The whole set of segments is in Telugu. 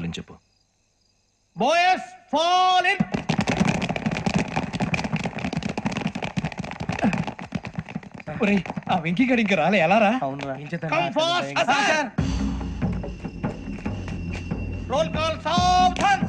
కావాలని చెప్పు. బాయస్ ఫాల్ ఇన్ ఒరేయ్ ఆ వెంకీ గడి ఇంకా రాలే ఎలా రా? Come fast sir roll call సావధాన్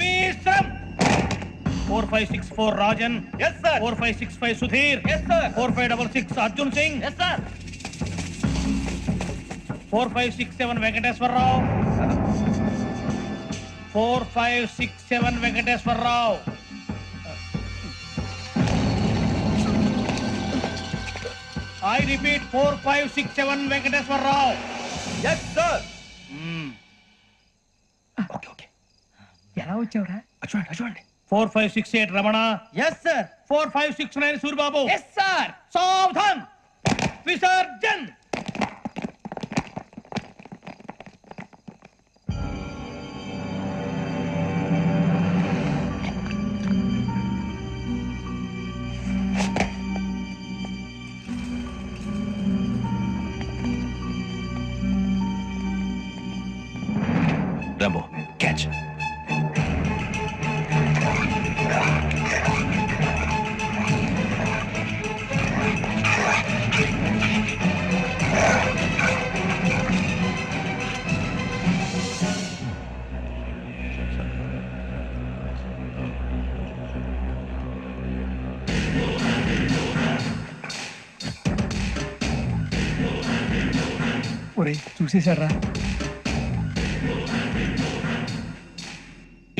విశ్రమ్ four five six four Rajan yes sir four five six five Sudheer yes sir four five double six Arjun Singh yes sir four five six seven Venkateswararao four five six seven Venkateswararao. I repeat four five six seven Venkateswararao. Yes sir okay okay. ఎలా వచ్చావురా? చూడండి చూడండి. Four five six eight Ramana. Yes sir four five six nine Suryababu yes sir Rambo catch ఒరే చూసేశాడ్రా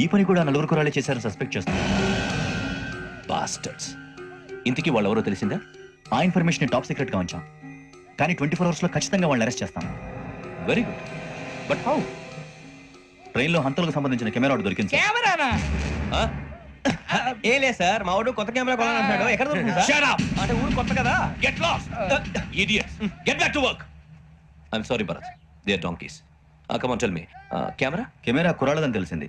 ఈ పని కూడా నలుగురు కురాలే చేశారని సస్పెక్ట్ చేస్తున్నారు బాస్టర్స్ ఇంతకీ వాళ్ళు ఎవరో తెలిసిందా ఆ ఇన్ఫర్మేషన్ టాప్ సీక్రెట్గా ఉంచాం కానీ ట్వంటీ ఫోర్ అవర్స్లో ఖచ్చితంగా వాళ్ళని అరెస్ట్ చేస్తాం వెరీ గుడ్ బట్ హౌ ట్రైన్లో హంతలకు సంబంధించిన కెమెరా ఒకటి దొరికింది సార్. కెమెరానా ఏ లేదు సార్ మా వాడు కొత్త కెమెరా కొనాలంటున్నాడు ఎక్కడ దొరుకుతుంది సార్ up! అంటే ఊరు కొత్త కదా Get lost! Idiots! Get back to work! Bharat. They are donkeys. Uh, come on, tell me. Uh, camera? Camera కురాలదని తెలిసింది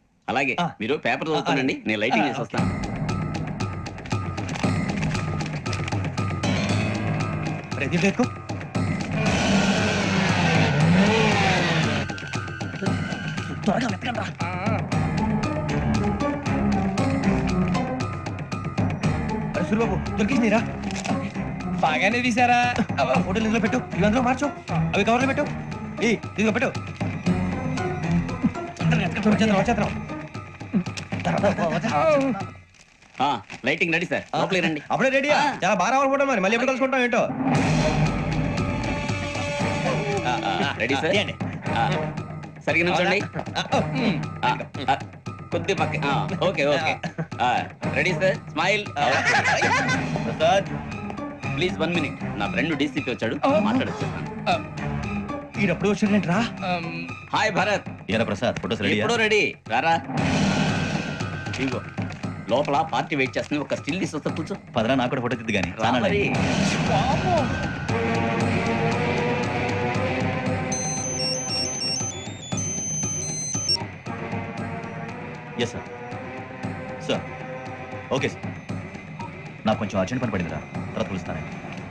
అలాగే. మీరు పేపర్ చదువుతానండి నేను లైటింగ్ చేసి వస్తాను. ప్రతి ఎక్కువ సూర్యబాబు దొరికిందిరా బాగానే తీసారా ఫోటోలు ఇందులో పెట్టు ఇవి అందులో మార్చు. అవి కవర్లో పెట్టు. ఏ ఇదిగో పెట్టు. వచ్చేద్దాం, వచ్చేద్దాం. ఆ, లైటింగ్ రెడీ సార్. లోపలికి రండి. అప్పుడే రెడీయా? ఆ. చాలా బాగా రావాలి ఫోటో మరి. మళ్ళీ ఎప్పుడు కలుసుకుంటాం ఏంటో? Ready sir. ఆ, ఆ, కొద్ది పక్క ఆ, okay okay. Ready sir? Smile. Prasad please one minute. నా ఫ్రెండ్ డీసీపీ వచ్చాడు. మాట్లాడచ్చు. ఈడప్పుడు వచ్చిండ్రా హాయ్ భరత్. ఏరా ప్రసాద్. ఫోటోస్ రెడీ ఎప్పుడో రెడీ. రారా. ఇగో లోపల పార్టీ వెయిట్ చేస్తుంది. ఒక స్టిల్ తీసి వస్తా కూర్చో. పదరా నాకు కూడా ఫోటో తిద్దు కానీ రా మరి yes sir sir okay sir నాకు కొంచెం అర్జెంట్ పని పడిందిరా. తర్వాత పిలుస్తాను.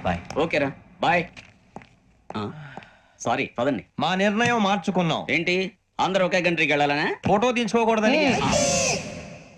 బాయ్ ఓకేరా బాయ్ సారీ పదండి. మా నిర్ణయం మార్చుకున్నాం. ఏంటి? అందరూ ఒకే కంట్రీకి వెళ్ళాలనా? ఫోటో తీసుకోకూడదని.